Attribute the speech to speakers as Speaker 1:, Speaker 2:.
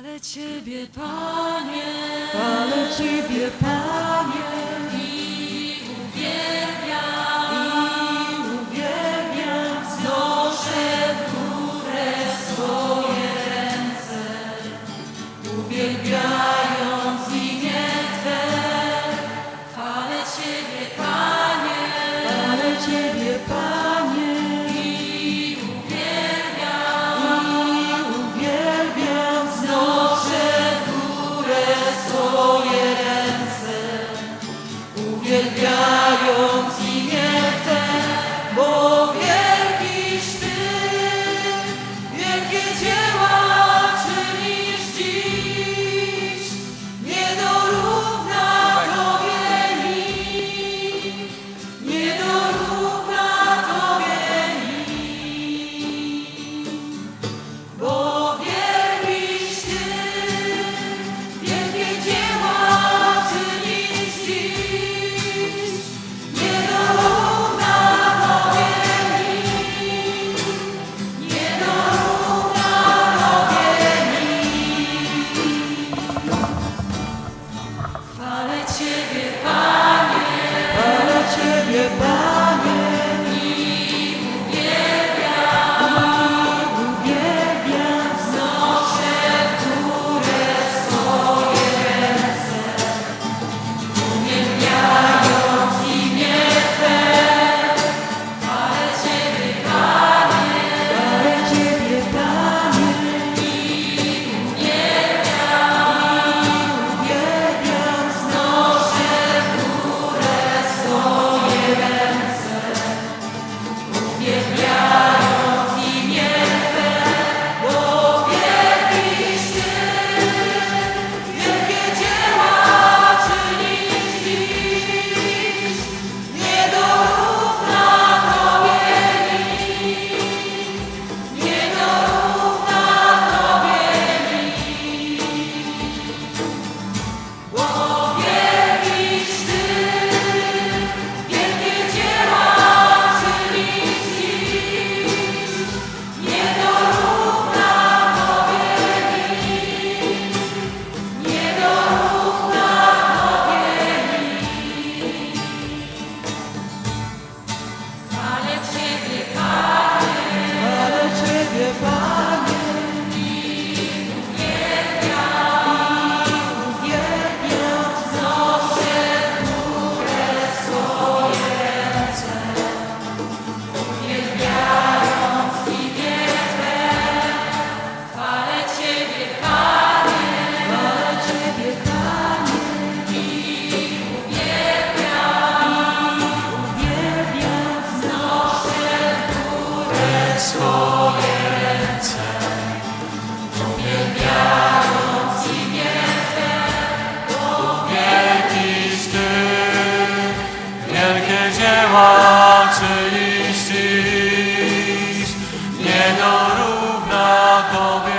Speaker 1: Chwalę Ciebie, Panie,
Speaker 2: Chwalę Ciebie, Panie,
Speaker 1: i uwielbiam,
Speaker 2: i uwielbiam.
Speaker 1: znoszę w górę swoje ręce. Uwielbiam goodbye. call